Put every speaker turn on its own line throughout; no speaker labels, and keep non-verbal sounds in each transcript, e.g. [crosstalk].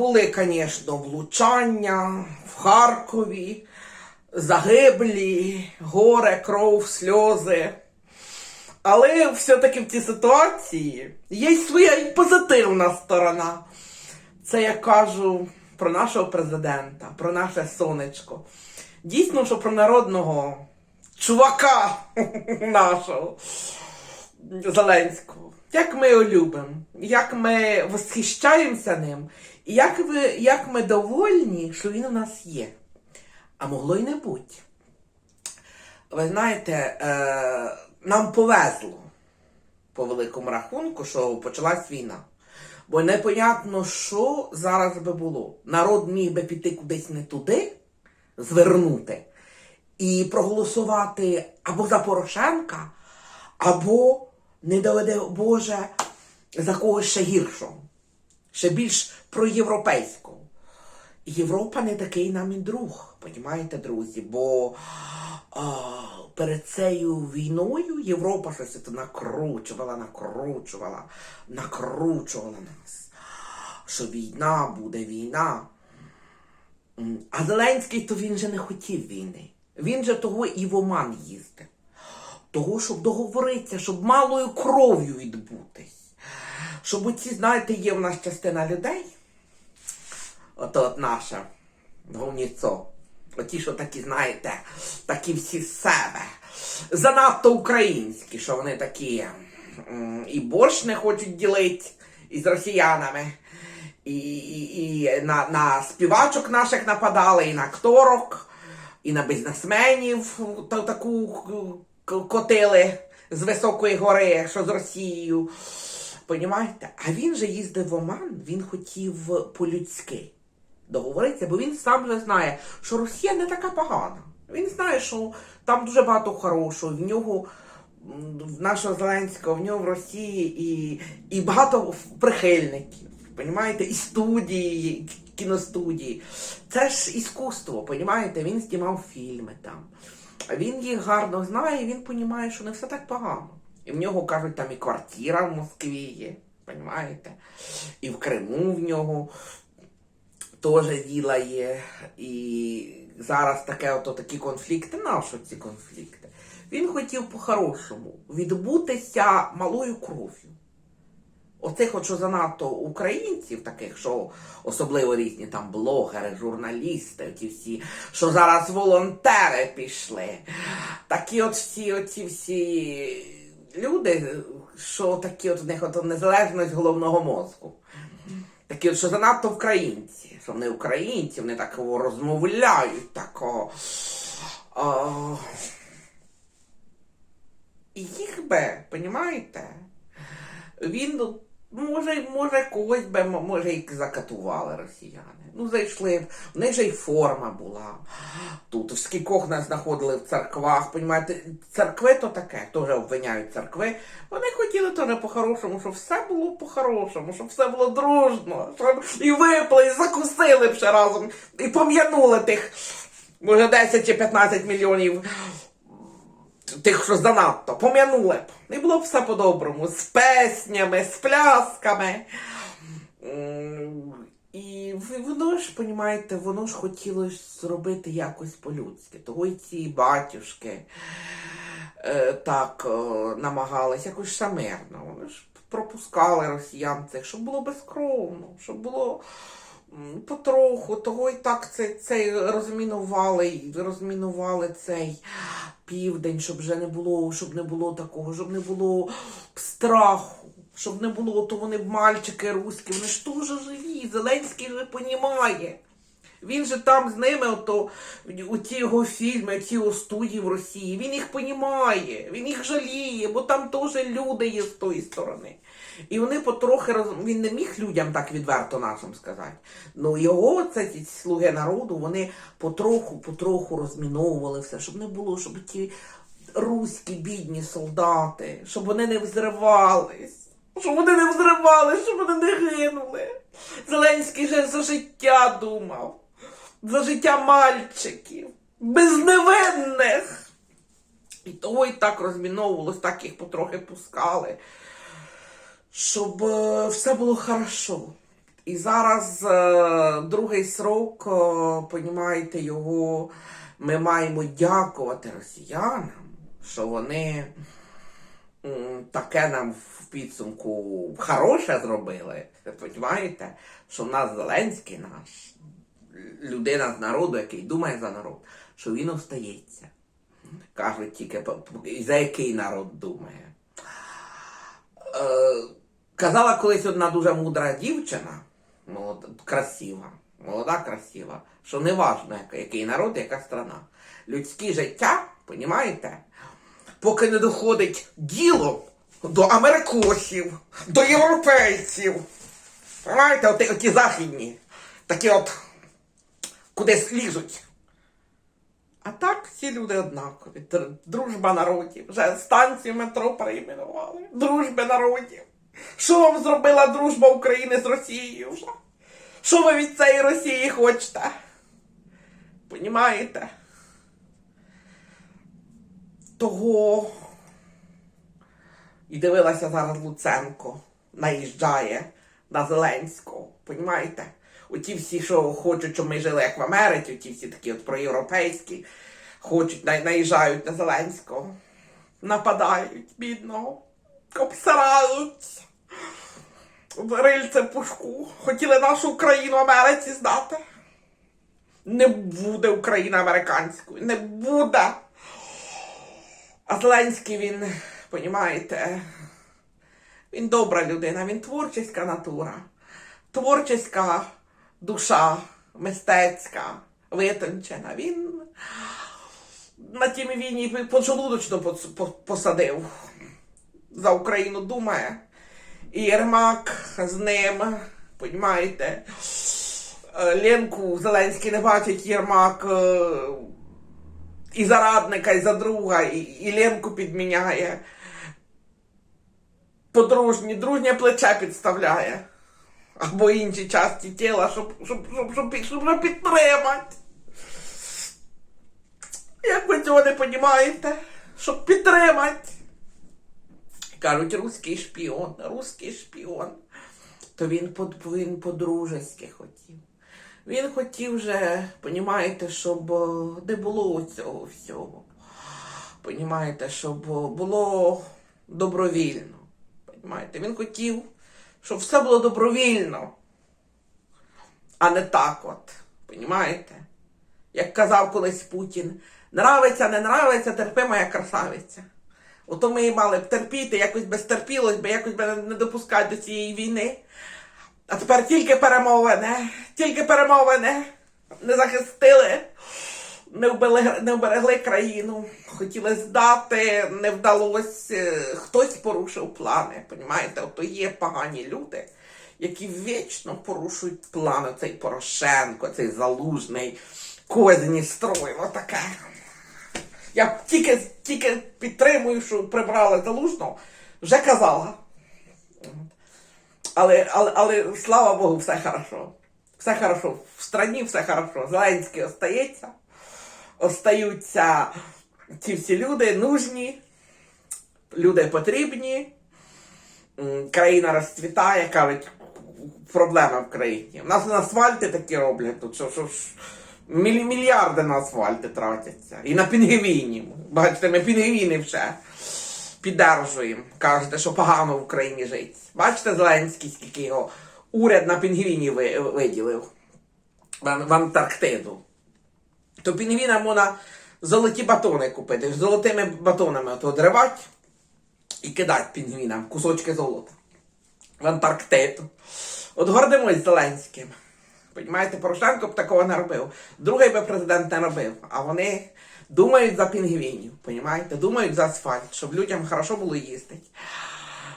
були, звісно, влучання в Харкові, загиблі, горе, кров, сльози. Але все-таки в цій ситуації є своя і позитивна сторона. Це я кажу про нашого президента, про наше сонечко. Дійсно, що про народного чувака [laughs] нашого Зеленського. Як ми його любимо, як ми восхищаємося ним, як, ви, як ми довольні, що він у нас є. А могло й не бути. Ви знаєте, е, нам повезло по великому рахунку, що почалась війна. Бо непонятно, що зараз би було. Народ міг би піти кудись не туди, звернути і проголосувати або за Порошенка, або, не доведе Боже, за когось ще гіршого, ще більш проєвропейського. Європа не такий нам і друг, понімаєте, друзі, бо а, перед цією війною Європа щось це накручувала, накручувала, накручувала нас. Що війна буде війна. А Зеленський то він же не хотів війни. Він же того і в Оман їздив. Того, щоб договоритися, щоб малою кров'ю відбутись. Щоб оці, знаєте, є в нас частина людей, ото от наша говніцо. Оті, що такі, знаєте, такі всі з себе. Занадто українські, що вони такі і борщ не хочуть ділити із росіянами. І, і, і на, на співачок наших нападали, і на акторок, і на бізнесменів та, таку котили з високої гори, що з Росією. Понімаєте? А він же їздив в Оман, він хотів по-людськи договоритися, бо він сам вже знає, що Росія не така погана. Він знає, що там дуже багато хорошого, в нього. В нашого Зеленського, в нього в Росії і, і багато прихильників. Понімаєте? І студії, і кіностудії. Це ж іскусство, понімаєте? Він знімав фільми там. Він їх гарно знає, і він розуміє, що не все так погано. І в нього кажуть, там і квартира в Москві є, понімаєте? І в Криму в нього теж діла є. І зараз таке, ото такі конфлікти, нащо ці конфлікти? Він хотів по-хорошому відбутися малою кров'ю. Оцих, от що занадто українців, таких, що особливо різні там блогери, журналісти, ті всі, що зараз волонтери пішли. Такі от всі, оці всі люди, що такі от в них от незалежність головного мозку. Такі, от, що занадто українці, що вони українці, вони так розмовляють, так. О, і їх би, понімаєте? Він, може, може, когось би, може, і закатували росіяни. Ну, зайшли, в них же й форма була. Тут в скількох нас знаходили в церквах, понімаєте, церкви то таке, теж обвиняють церкви. Вони хотіли теж по-хорошому, щоб все було по-хорошому, щоб все було дружно, щоб і випили, і закусили б ще разом, і пом'янули тих, може, 10 чи 15 мільйонів тих, що занадто, пом'янули б. І було б все по-доброму, з песнями, з плясками. І воно ж, понімаєте, воно ж хотілося зробити якось по-людськи. Того й ці батюшки е, так е, намагались якось шамирно. Вони ж пропускали росіян цих, щоб було безкровно, щоб було потроху, того і так цей, це розмінували, розмінували цей південь, щоб вже не було, щоб не було такого, щоб не було страху. Щоб не було, то вони мальчики руські, вони ж теж живі. Зеленський же понімає. Він же там з ними, ото, у ті його фільми, ті його студії в Росії. Він їх понімає, він їх жаліє, бо там теж люди є з тої сторони. І вони потрохи роз... він не міг людям так відверто нашим сказати. Ну його, це ці слуги народу, вони потроху, потроху розміновували все, щоб не було, щоб ті руські бідні солдати, щоб вони не взривались. Щоб вони не взривались, щоб вони не гинули. Зеленський же за життя думав, за життя мальчиків, безневинних. І того і так розміновувалось, так їх потрохи пускали, щоб е, все було хорошо. І зараз е, другий срок, е, понімаєте, його ми маємо дякувати росіянам, що вони таке нам в підсумку хороше зробили. Понімаєте, що в нас Зеленський наш, людина з народу, який думає за народ, що він остається. Кажуть тільки, за який народ думає. Е, казала колись одна дуже мудра дівчина, молода, красива, молода, красива, що не важно, який народ, яка страна. Людське життя, понімаєте, поки не доходить діло до америкосів, до європейців. Понимаєте, оті, оті західні, такі от кудись лізуть. А так всі люди однакові. Дружба народів. Вже станцію метро перейменували. Дружби народів. Що вам зробила дружба України з Росією вже? Що ви від цієї Росії хочете? Понімаєте? Того. І дивилася зараз Луценко, наїжджає на Зеленського. Понімаєте? Оті всі, що хочуть, щоб ми жили як в Америці, оті всі такі от проєвропейські, хочуть, на- наїжджають на Зеленського, нападають бідного, обсирають рильце пушку. Хотіли нашу Україну Америці здати. Не буде Україна американською, не буде. А Зеленський він, понімаєте, він добра людина, він творчеська натура, творчеська душа, мистецька, витончена. Він на тій війні поджолудочно пос- посадив. За Україну думає. І Єрмак з ним, понімаєте, Ленку Зеленський не бачить Єрмак і за радника, і за друга, і, і Ленку підміняє. Подружні, дружнє плече підставляє. Або інші часті тіла, щоб, щоб, щоб, щоб, щоб, підтримати. Як ви цього не розумієте? Щоб підтримати. Кажуть, руський шпіон, руський шпіон. То він, він по-дружески хотів. Він хотів вже, понімаєте, щоб е, не було цього всього. Понімаєте, щоб е, було добровільно. Понімаєте? Він хотів, щоб все було добровільно, а не так от. Понімаєте? Як казав колись Путін, нравиться, не нравиться, терпи моя красавиця. Ото ми і мали б терпіти, якось би стерпілось, би якось би не допускати до цієї війни. А тепер тільки перемовини, тільки перемовини не захистили, не вбили, не вберегли країну. Хотіли здати, не вдалося. Хтось порушив плани. Понімаєте, ото є погані люди, які вічно порушують плани. Цей Порошенко, цей залужний, козні строїло таке. Я тільки, тільки підтримую, що прибрали залужного, вже казала. Але, але, але слава Богу, все хорошо. Все хорошо. В страні все хорошо. Зеленський остається. Остаються ці всі люди нужні, люди потрібні. Країна розцвітає, кажуть, проблема в країні. У нас на асфальти такі роблять тут, що, що мільярди на асфальти тратяться. І на пінгвінів. Бачите, ми пінгвіни вже піддержуємо. Кажете, що погано в Україні жить. Бачите, Зеленський, скільки його уряд на пінгвіні ви- виділив в Антарктиду. То пінгвінам можна золоті батони купити, золотими батонами ото дривати і кидати пінгвінам кусочки золота в Антарктиду. От гордимось Зеленським. Понімаєте, Порошенко б такого не робив. Другий би президент не робив. А вони думають за пінгвінів, понімаєте? Думають за асфальт, щоб людям хорошо було їздити.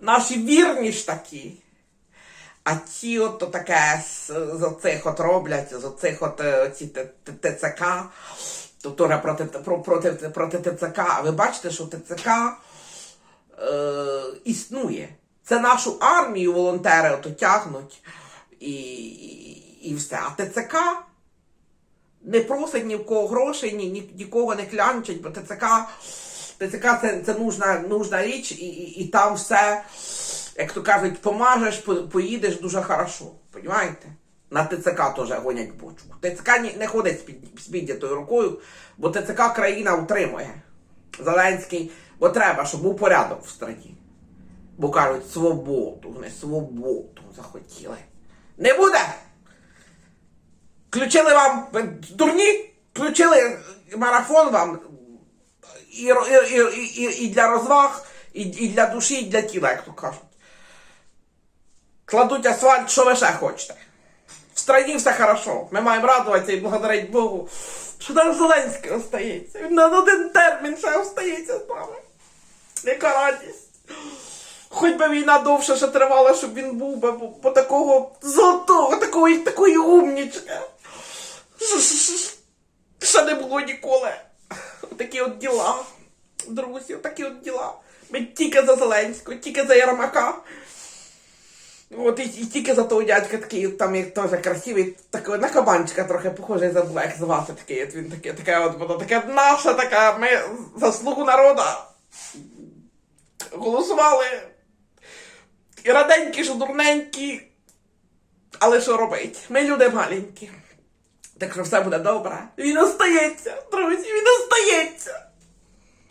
Наші вірні ж такі. А ті от то таке з, оцих от роблять, з оцих от е, ці ТЦК, то теж проти, проти, проти ТЦК. А ви бачите, що ТЦК е, існує. Це нашу армію волонтери ото тягнуть і, і, і все. А ТЦК не просить ні в кого грошей, ні, ні, нікого не клянчить, бо ТЦК, ТЦК це, це нужна, нужна річ, і, і, і там все як то кажуть, помажеш, поїдеш дуже хорошо. Понімаєте? На ТЦК теж гонять бочку. ТЦК не ходить з піднятою рукою, бо ТЦК країна утримує. Зеленський, бо треба, щоб був порядок в страні. Бо кажуть, свободу, не свободу захотіли. Не буде! Включили вам дурні, включили марафон вам і, і, і, і для розваг, і, і для душі, і для тіла, як то кажуть. Кладуть асфальт, що ви ще хочете. В страні все хорошо. Ми маємо радуватися і благодарити Богу, що наш Зеленський остається. Він на один термін ще остається з нами. Яка радість. Хоч би війна довше ще тривала, щоб він був би, бо, такого золотого, такої, такої умнічки. Ще не було ніколи. Такі от діла. Друзі, такі от діла. Ми тільки за Зеленського, тільки за Ярмака. От і, і тільки за того дядька такий, там як теж красивий, такий на кабанчика трохи похожий забула, як звати такий. От він таке, таке от воно таке наша така, ми за слугу народа голосували. І раденькі, що дурненькі. Але що робить? Ми люди маленькі. Так що все буде добре. Він остається, друзі, він остається.